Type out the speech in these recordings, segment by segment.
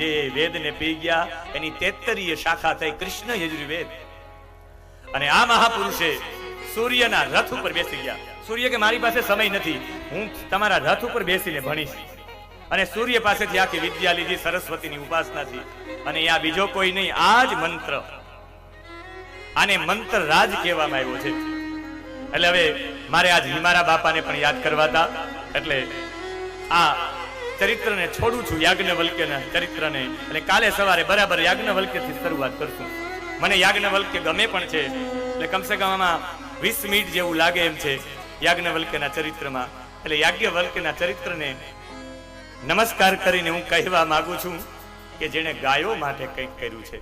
જે વેદને પી ગયા, એની તેતરીય શાખા થઈ કૃષ્ણ યજુર્વેદ. અને આ મહાપુરુષે સૂર્યના રથ ઉપર બેસી ગયા. સૂર્ય કે મારી પાસે સમય નથી, હું તમારા રથ ઉપર બેસીને ભણીશ. અને સૂર્ય પાસેથી આખી વિદ્યા લીધી, સરસ્વતીની ઉપાસનાથી. અને આ બીજો કોઈ નહીં, આ જ મંત્ર. આને મંત્ર રાજ કહેવામાં આવ્યો છે. એટલે હવે મારે આજ હિમારા બાપાને પણ યાદ કરવા હતા. એટલે આ ચરિત્રને છોડું છું યાજ્ઞવલ્ક્યના ચરિત્રને. અને કાલે સવારે બરાબર યાજ્ઞવલ્ક્યથી શરૂઆત કરશું. મને યાજ્ઞવલ્ક્ય ગમે પણ છે. એટલે કમસે કમ આમાં વીસ મિનિટ જેવું લાગે એમ છે યાજ્ઞવલ્ક્યના ચરિત્રમાં. એટલે યાજ્ઞવલ્ક્યના ચરિત્રને નમસ્કાર કરીને હું કહેવા માંગુ છું કે જેણે ગાયો માટે કંઈક કર્યું છે.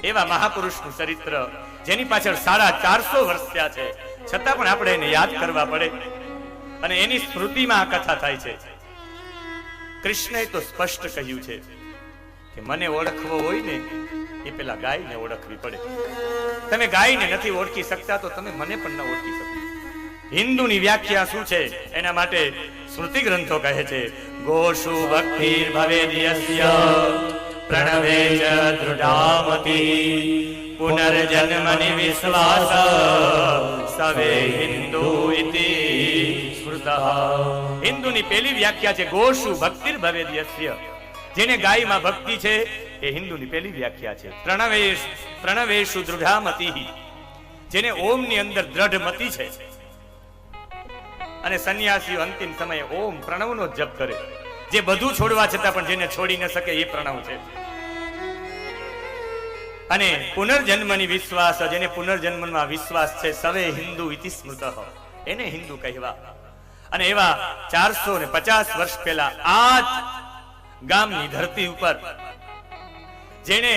એવા મહાપુરુષનું ચરિત્ર જેની પાછળ સાડા ચારસો વર્ષ થયા છે. છતાં પણ આપણે એને યાદ કરવા પડે. અને એની સ્મૃતિમાં આ કથા થાય છે. કૃષ્ણએ તો સ્પષ્ટ કહ્યું છે કે મને ઓળખવો હોય ને, એ પેલા ગાયને ઓળખવી પડે. તમે ગાયને નથી ઓળખી શકતા, તો તમે મને પણ ન ઓળખી શકો. હિન્દુની વ્યાખ્યા શું છે? એના માટે સ્મૃતિ ગ્રંથો કહે છે, ગોષુ ભક્તિર ભવેદ્યસ્ય પ્રણવે ચ દૃઢામતિ પુનર્જન્મનિ વિશ્વાસ, સવે હિન્દુ ઇતિ સ્મૃતઃ. હિન્દુની પહેલી વ્યાખ્યા છે ગોષુ ભક્તિર ભવેદ્યસ્ય. જેને ગાયમાં ભક્તિ છે, એ હિન્દુની પહેલી વ્યાખ્યા છે. પ્રણવેશ, પ્રણવેશુ દૃઢામતી. જેને ઓમની અંદર દ્રઢ મતિ છે. અને સંન્યાસીઓ અંતિમ સમયે ઓમ પ્રણવનો જપ કરે. જે બધું છોડવા છતાં પણ જેને છોડી ન શકે એ પ્રણવ છે. અને પુનર્જન્મની વિશ્વાસ, જેને પુનર્જન્મમાં વિશ્વાસ છે, સવે હિન્દુ ઇતિ સ્મૃત. એને હિન્દુ કહેવા. અને એવા ચારસો ને પચાસ વર્ષ પહેલા આ ગામની ધરતી ઉપર જેને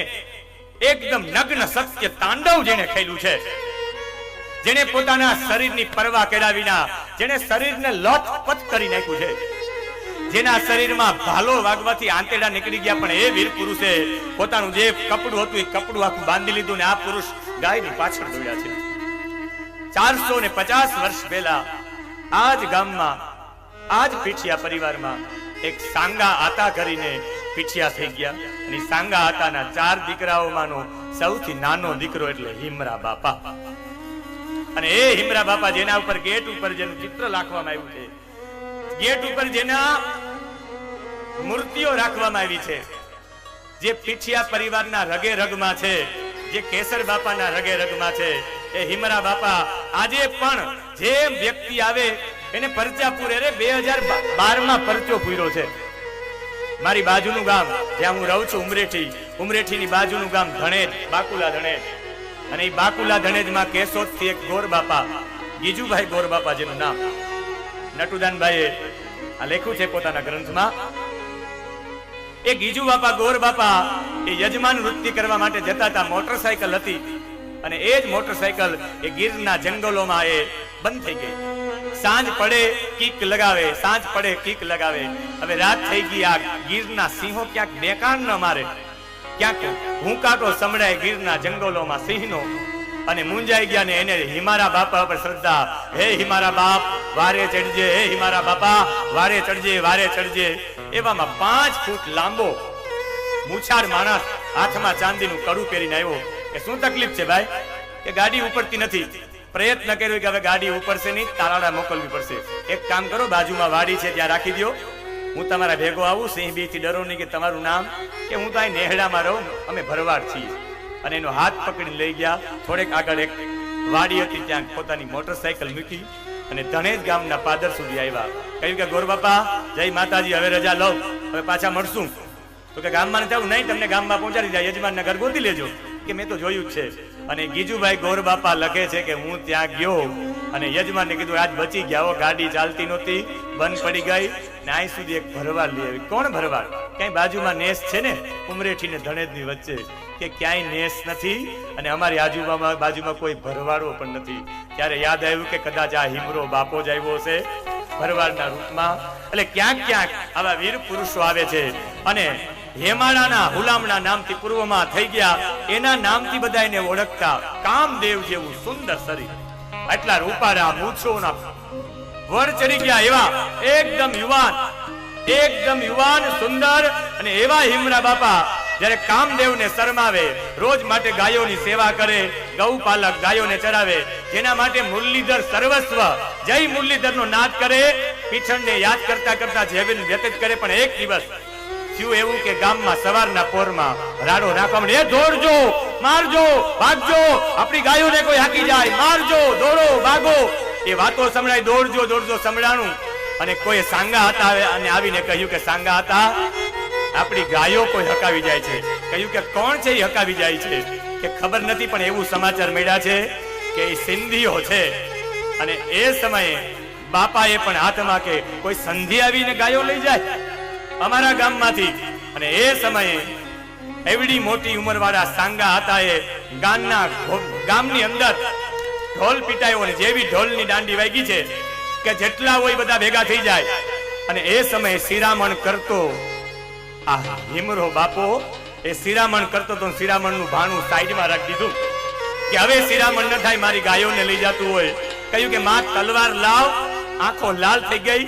એકદમ નગ્ન સત્ય તાંડવ જેને ખેલું છે. જેને પોતાના શરીરની પરવા કર્યા વિના જેને શરીરને લથપથ કરી નાખ્યું છે. જેના શરીરમાં ભાલો વાગવાથી આંતેડા નીકળી ગયા, પણ એ વીર પુરુષે પોતાનું જે કપડું હતું, એ કપડું આખું બાંધી લીધું ને આ પુરુષ ગાયની પાછળ દોડ્યા છે. ચારસો ને પચાસ વર્ષ પહેલા આ ગામમાં આ પીઠિયા પરિવારમાં એક સાંગા આતા કરીને પીઠિયા થઈ ગયા. અને સાંગા આતાના ચાર દીકરાઓમાંનો સૌથી નાનો દીકરો એટલે હિમરા બાપા. અને એ હિમરા બાપા જેના ઉપર ગેટ ઉપર જેનું ચિત્ર લાખવામાં આવ્યું છે, ગેટ ઉપર જેના મૂર્તિઓ રાખવામાં આવી છે, જે પીઠિયા પરિવારના રગે રગમાં છે, જે કેસર બાપાના રગે રગમાં છે એ હિમરા બાપા, આજે પણ જે વ્યક્તિ આવે, એને પરચા પૂરે રે બે હજાર બારમાં પરચો પૂર્યો છે. મારી બાજુનું ગામ, જ્યાં હું રહું છું ઉમરેઠી, ઉમરેઠીની બાજુનું ગામ ધણેજ, બાકુલા ધણેજ. અને એ બાકુલા ધણેજમાં કેશોદથી એક ગોર બાપા, ગીજુભાઈ ગોર બાપા જેનું નામ. નટુદાનભાઈએ આ લખ્યું છે પોતાના ગ્રંથમાં. એ ગીજુ બાપા ગોર બાપા, એ યજમાન વૃત્તિ કરવા માટે જતા હતા મોટરસાયકલ હતી. અને એ જ મોટરસાયકલ એ ગીરના જંગલોમાં એ બંધ થઈ ગઈ. સાંજ પડે, કીક લગાવે, સાંજ પડે, કીક લગાવે. હવે રાત થઈ ગઈ, આ ગીરના સિંહો ક્યાંક બેકાણ ન મારે. ક્યાંક હુંકાટો સંભળાય ગીરના જંગલોમાં સિંહનો. અને મુંજાઈ ગયા ને એને હિમારા બાપા પર શ્રદ્ધા. હે હિમારા બાપ, વારે ચડજે, હે હિમારા બાપા, વારે ચડજે વારે ચડજે. એવામાં પાંચ ફૂટ લાંબો, મૂછાર માણસ હાથમાં ચાંદીનું કડું પહેરીને આવ્યો. કે શું તકલીફ છે ભાઈ? કે ગાડી ઉપડતી નથી. પ્રયત્ન કર્યો કે હવે ગાડી ઉપડશે નહીં, તારાડા મોકલવી પડશે. એક કામ કરો, બાજુમાં વાડી છે, ત્યાં રાખી દો હું તમારા ભેગો આવું સિંહ બી થી ડરો નહીં કે તમારું નામ. કે હું તો અહીં નેહડામાં રહું, અમે ભરવાડ છીએ. અને એનો હાથ પકડીને લઈ ગયા. થોડેક આગળ એક વાડી હતી, ત્યાં પોતાની મોટરસાયકલ મૂકી અને ધણેજ ગામના પાદર સુધી આવ્યા. કહ્યું કે ગોરબાપા જય માતાજી, હવે રજા લો. હવે પાછા મળશું. તો કે, ગામમાં જવું નહીં, તમને ગામમાં પહોંચાડી જાય યજમાનના ઘર ગોતી લેજો. કે મેં તો જોયું છે. અને ગીજુભાઈ ગોર બાપા લખે છે કે હું ત્યાં ગયો અને યજમાનને કીધું, આજ બચી ગયા ગાડી ચાલતી નહોતી, બંધ પડી ગઈ. ને અહીં સુધી એક ભરવાડ લઈ આવી. કોણ ભરવાડ? ક્યાંય બાજુમાં નેસ છે ને? ઉમરેઠી ને ધણેજની વચ્ચે. કે ક્યાંય નેસ નથી અને અમારી આજુબાજુમાં બાજુમાં કોઈ ભરવાડો પણ નથી. ત્યારે યાદ આવ્યું કે કદાચ આ હિમરો બાપો જ આવ્યો છે ભરવાડના રૂપમાં. એટલે ક્યાંક ક્યાંક આવા વીર પુરુષો આવે છે. અને હેમાળાના હુલામણા નામથી પૂર્વમાં થઈ ગયા. એના નામથી બધા ઓળખતા કામદેવ જેવું સુંદર શરીર. એટલા રૂપારા મૂછોના વર ચડી ગયા એવા એકદમ યુવાન એકદમ યુવાન, સુંદર અને એવા હિમરા બાપા જ્યારે કામદેવને શરમાવે, રોજ માટે ગાયોની સેવા કરે ગૌપાલક ગાયોને ચરાવે, જેના માટે મુરલીધર સર્વસ્વ, જય મુરલીધરનો નાદ કરે પીછણને યાદ કરતા કરતા જીવન વ્યતીત કરે, પણ એક દિવસ થયું એવું કે ગામમાં સવારના પોરમાં રાડો નાખવા એ દોડજો, મારજો, ભાગજો, આપણી ગાયોને કોઈ હાકી જાય, મારજો, દોડો, ભાગો. એ વાતો સંભળાય, દોડજો દોડજો, સંભળાણું. અને કોઈ સાંગા હતા અને આવીને કહ્યું કે, સાંગા હતા, આપણી ગાયો કોઈ હકાવી જાય છે. કહ્યું કે, કોણ છે એ હકાવી જાય છે? કે ખબર નથી, પણ એવું સમાચાર મળ્યા છે કે એ સિંધીઓ છે. અને એ સમયે બાપાએ પણ હાથમાં કે કોઈ સંધિ આવીને ગાયો લઈ જાય? અમારા ગામમાંથી. અને એ સમયે એવડી મોટી ઉંમરવાળા સાંગા હતા એ ગામના ગામની અંદર ઢોલ પીટાયો અને જેવી ઢોલની દાંડી વાગી છે કે જેટલા હોય બધા ભેગા થઈ જાય. અને એ સમયે શિરામણ કરતો આ હિમરો બાપો, એ શિરામણ કરતો તો શિરામણનું ભાણું સાઈડમાં રાખી દીધું. કે હવે શિરામણ ન થાય, મારી ગાયોને લઈ જતું હોય. કહ્યું કે, માં, તલવાર લાવ, આંખો લાલ થઈ ગઈ,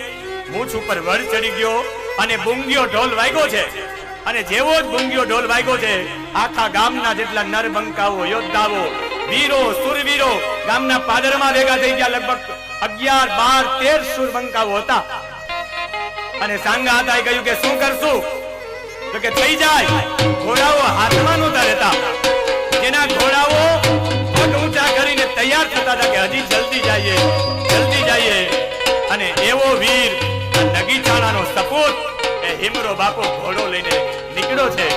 મૂછ ઉપર વર ચડી ગયો અને બુંગિયો ઢોલ વાગ્યો છે. અને જેવો જ બુંગિયો ઢોલ વાગ્યો છે, આખા ગામના જેટલા નરબંકાઓ, યોદ્ધાઓ, વીરો, સુરવીરો ગામના પાદરમાં ભેગા થઈ ગયા. લગભગ અગિયાર, બાર, તેર સુરબંકાઓ હતા. અને સાંગા હતા કહ્યું કે શું કરશું? તો કે થઈ જાય. ઘોડાઓ હાથમાં નહોતા રહેતા. જેના ઘોડાઓ ઊંચા કરીને તૈયાર થતા હતા કે હજી જલ્દી જઈએ જલ્દી જઈએ. અને એવો વીર આ નગીચાણાનો સપૂત. એ હિમરો બાપો ઘોડો લઈને નીકળ્યો છે.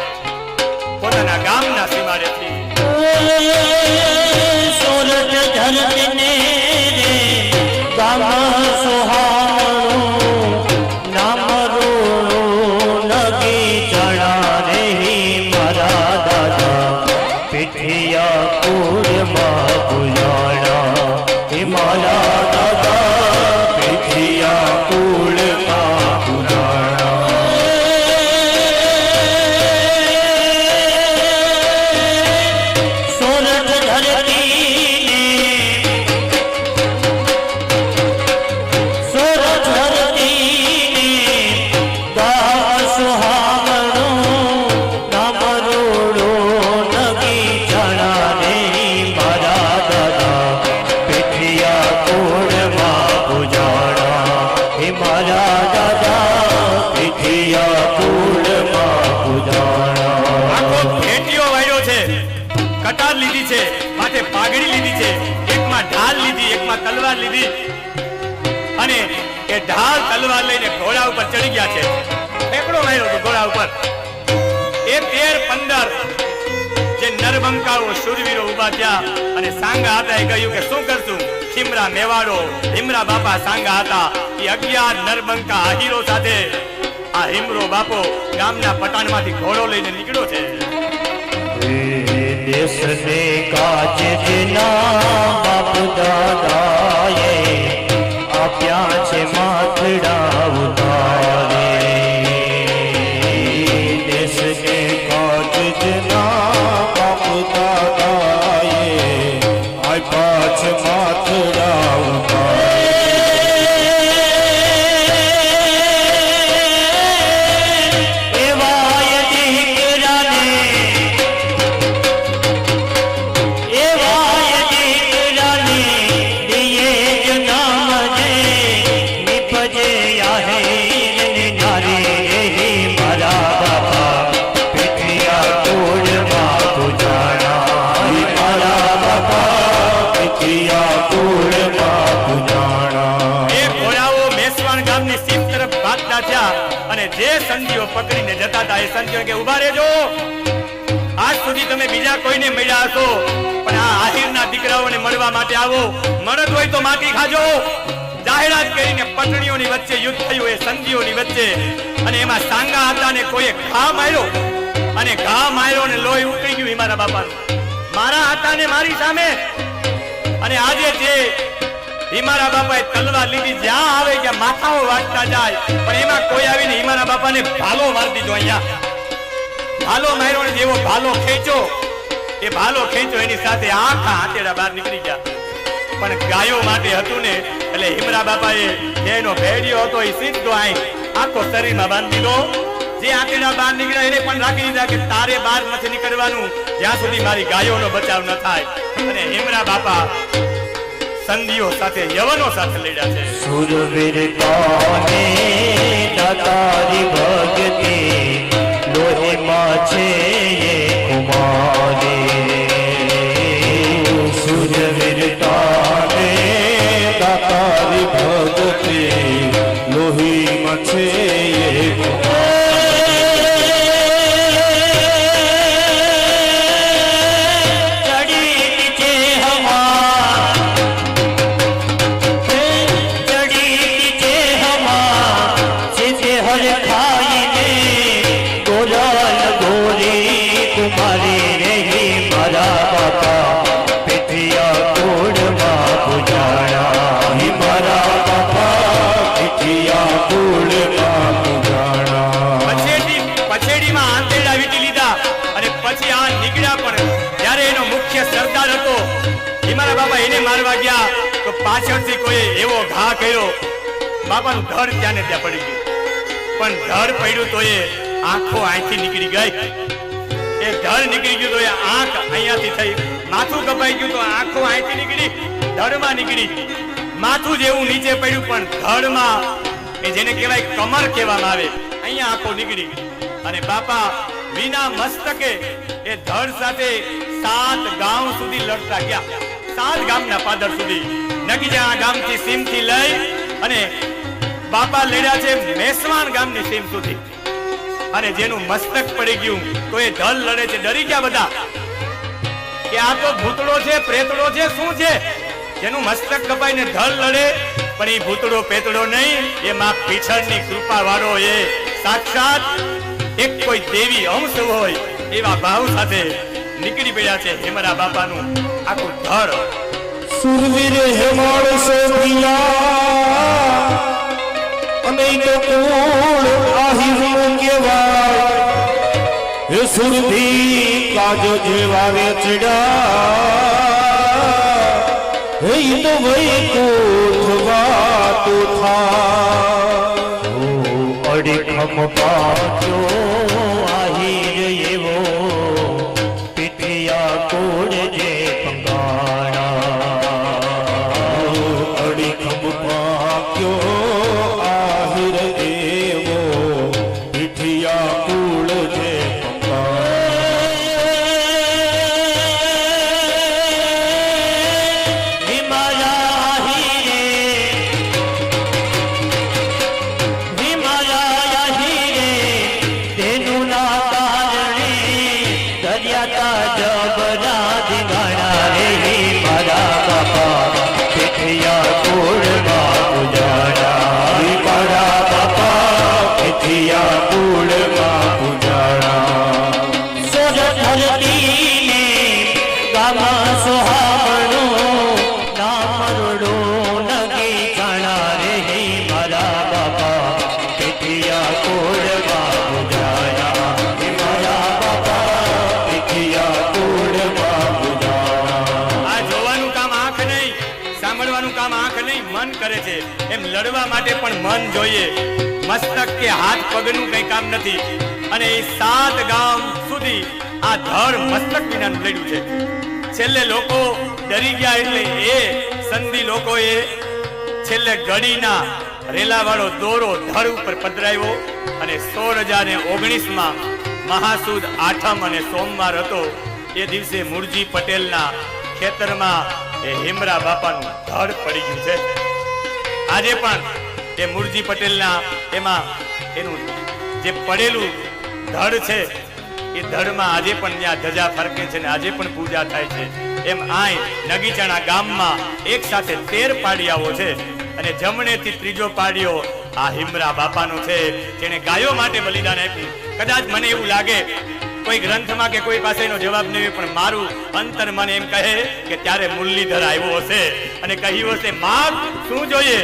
પોતાના ગામના સીમાડેથી. સોરઠ ધરતીને લીધી. અને એ ઢાલ તલવાર લઈને ઘોડા ઉપર ચડી ગયા છે. ફેંકડો માર્યો હતો ઘોડા ઉપર. એ તેર, પંદર જે નરબંકાઓ, શુરવીરો ઊભા થયા અને સાંગા હતા એ કહ્યું કે શું કરશું? ખીમરા મેવાડો હિમરા બાપા સાંગા હતા. એ અગિયાર નરબંકા આહીરો સાથે આ હિમરો બાપો ગામના પટાણમાંથી ઘોડો લઈને નીકળ્યો છે. દેશને કાજ જેના બાપ દાદાએ આપ્યા છે માથડા સંધિઓ પકડીને જતા હતા. એ સંધિઓ કે, ઊભા રહેજો. આજ સુધી તમે બીજા કોઈને મળ્યા હશો. પણ આ આહિરના દીકરાઓને મળવા માટે આવો. મળદ હોય તો માટી ખાજો. જાહેરાત કરીને પટણીઓની વચ્ચે યુદ્ધ થયું, એ સંધિઓની વચ્ચે. અને એમાં સાંગા હતા ને કોઈએ ઘા માર્યો. અને ઘા માર્યો ને લોહી ઉકળી ગયું એ મારા બાપાનું. મારા હતા ને મારી સામે. અને આજે જે હિમારા બાપાએ તલવાર લીધી. જ્યાં આવે ત્યાં માથાઓ વાગતા જાય. પણ એમાં કોઈ આવીને હિમારા બાપાને ભાલો મારી દીધો અહીંયા. ભાલો માર્યો ને જેવો ભાલો ખેંચો એ ભાલો ખેંચો એની સાથે આખા હાથેડા બહાર નીકળી ગયા. પણ ગાયો માટે હતું ને, એટલે હિમરા બાપાએ એનો ભેડિયો હતો એ સીધો આઈ આખો શરીરમાં બાંધી દીધો. જે આંતરડા બહાર નીકળ્યા, એને પણ રાખી દીધા કે તારે બહાર નથી નીકળવાનું. જ્યાં સુધી મારી ગાયોનો બચાવ ન થાય. અને હેમરા બાપા સંધિઓ સાથે યવનો સાથે લડ્યા છે. સુરવીર કોને દાતારી ભક્તિ પાછળથી કોઈ એવો ઘા કર્યો. બાપાનું ધડ ત્યાં ને ત્યાં પડી પણ ઘર પડ્યું તો એ આંખો અહીંથી નીકળી ગઈ. એ ધડ નીકળી ગયું તો એ આંખ અહીંયાથી થઈ. માથું કપાઈ ગયું તો આંખો અહીંથી નીકળી. ધડમાં નીકળી. માથું જેવું નીચે પડ્યું પણ ધડમાં એ જેને કહેવાય કમર કહેવામાં આવે, અહીંયા આંખો નીકળી અને બાપા વિના મસ્તકે એ ધડ સાથે સાત ગામ સુધી લડતા ગયા. સાત ગામના પાદર સુધી. નગીજા ગામથી સીમથી લઈ અને બાપા લડ્યા છે મેસવાન ગામની સીમ સુધી. અને જેનું મસ્તક પડી ગયું. તો એ ઢલ લડે છે. ડરી ગયા બધા. કે આ તો ભૂતળો છે પ્રેતળો છે, શું છે? જેનું મસ્તક કપાઈને ઢલ લડે, પણ એ ભૂતળો પેતળો નહીં. એ માં પીછળની કૃપા વાળો એ સાક્ષાત એક કોઈ દેવી અંશ હોય એવા ભાવ સાથે નીકળી પડ્યા છે હેમરા બાપાનું આખું ધર સુરવીર હેમાળ સોપિયા અને તો કુળ આહિરનું કહેવાય હે સુરભી કાજો જેવા વેચડા, હે તો વૈકુંઠ વાતો થા અડીખમ પાછો આહીર એવો, પીઠિયા કોડ જે લડવા માટે પણ મન જોઈએ. મસ્તક કે હાથ પગનું કઈ કામ નથી. અને એ સાત ગામ સુધી આ ધર મસ્તક વિનાનું લડ્યું છે. છેલ્લે લોકો ડરી ગયા એટલે એ સંધિ લોકોએ છેલ્લે ગડીના રેલાવાળો દોરો ધર ઉપર પધરાવ્યો અને સોળ હજાર ને ઓગણીસમાં મહાસુદ આઠમ અને સોમવાર હતો. એ દિવસે મુરજી પટેલના ખેતરમાં એ હિમરા બાપાનું ધડ પડી ગયું છે. આજે પણ એ મુરજી પટેલના એમાં એનું જે પડેલું ધડ છે, એ ધડમાં આજે પણ ત્યાં ધજા ફરકે છે ને આજે પણ પૂજા થાય છે. એમ આય નગીચાણા ગામમાં એક સાથે તેર પાડિયાઓ છે અને જમણેથી ત્રીજો પાડિયો આ હિમરા બાપાનો છે. જેણે ગાયો માટે બલિદાન આપ્યું. કદાચ મને એવું લાગે કોઈ ગ્રંથમાં કે કોઈ પાસે એનો જવાબ નહીં, પણ મારું અંતર મને એમ કહે કે ત્યારે મુરલીધર આવ્યો હશે. અને કહ્યું હશે માગ શું જોઈએ?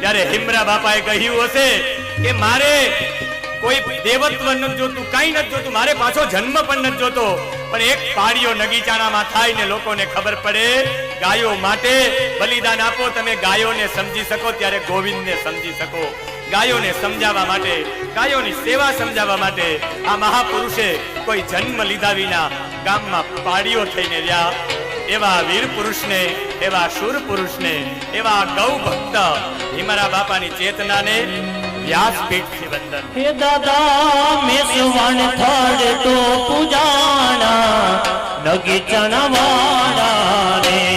ત્યારે હિમરા બાપાએ કહ્યું હશે કે, મારે કોઈ દેવત્વ નથી જોતું, કઈ નથી જોતું, મારે પાછો જન્મ પણ નથી જોતો. પણ એક પાડીઓ નગીચાણામાં થાય ને લોકોને ખબર પડે, ગાયો માટે બલિદાન આપો, તમે ગાયોને સમજી શકો, ત્યારે ગોવિંદને સમજી શકો. ગાયોને સમજાવવા માટે, ગાયોની સેવા સમજાવવા માટે આ મહાપુરુષે કોઈ જન્મ લીધા વિના ગામમાં પાડીઓ થઈને રહ્યા. એવા વીર પુરુષને, એવા શુર પુરુષને, એવા ગૌ ભક્ત હિમરા બાપાની ચેતનાને વ્યાસપીઠથી વંદન હે દાદા મેસવાન થડ તો પૂજાણા નગી ચણવાણા રે.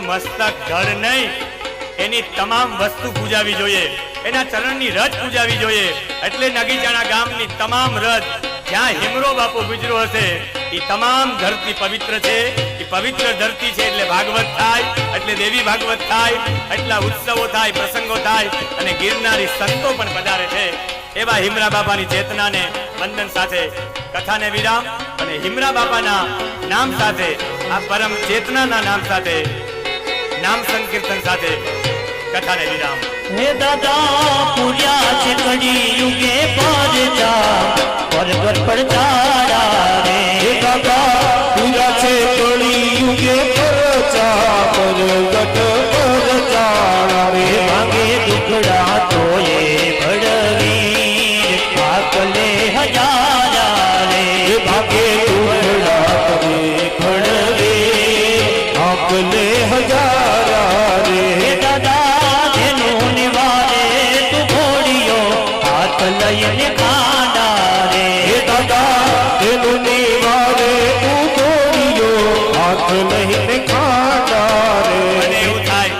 મસ્તક ધડ નહીં. એની તમામ વસ્તુ પૂજાવી જોઈએ. એના ચરણની રજ પૂજાવી જોઈએ. એટલે નગીચાણા ગામની તમામ રજ, જ્યાં હિમરો બાપુ ગુજરો હશે એ તમામ ધરતી પવિત્ર છે. એ પવિત્ર ધરતી છે એટલે ભાગવત થાય, એટલે દેવી ભાગવત થાય, એટલા ઉત્સવો થાય, પ્રસંગો થાય, અને ગિરનારી સંતો પણ પધારે છે. એવા હિમરા બાપાની ચેતનાને વંદન સાથે, કથાને વિરામ, અને હિમરા બાપાના નામ સાથે, આ પરમ ચેતનાના નામ સાથે નામ સંકીર્તન સાથે કથાને વિરામ. હે દાદા પૂર્યા છે કડી યુગે પરજા ઉગોડિયો નહીં લઈને રે અને એવું થાય,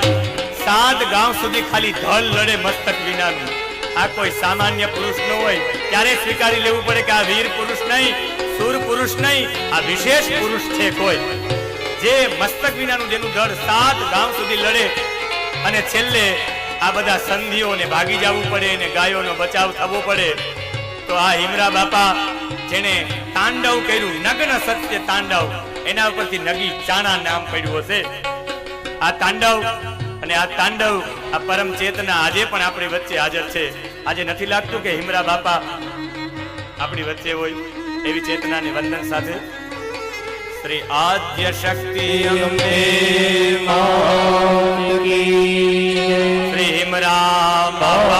સાત ગામ સુધી ખાલી ધલ લડે મસ્તક વિનાનું. આ કોઈ સામાન્ય પુરુષ ન હોય. ત્યારે સ્વીકારી લેવું પડે કે આ વીર પુરુષ નહીં, સુર પુરુષ નહીં, આ વિશેષ પુરુષ છે કોઈ. જે મસ્તક વિનાનું જેનું ધડ સાત ગામ સુધી લડે, અને છેલ્લે આ બધા સંધિઓને ભાગી જવું પડે અને ગાયોનો બચાવ થવો પડે, તો આ હિમરા બાપા જેને તાંડવ કર્યું, નગ્ન સત્ય તાંડવ. એના ઉપરથી નગી ચાણા નામ પડ્યું હશે. આ તાંડવ અને આ તાંડવ, આ પરમ ચેતના આજે પણ આપણી વચ્ચે હાજર છે. આજે નથી લાગતું કે હિમરા બાપા આપણી વચ્ચે હોય એવી ચેતનાને વંદન સાથે. શ્રી આદ્ય શક્તિ શ્રી હિમરા બાપાની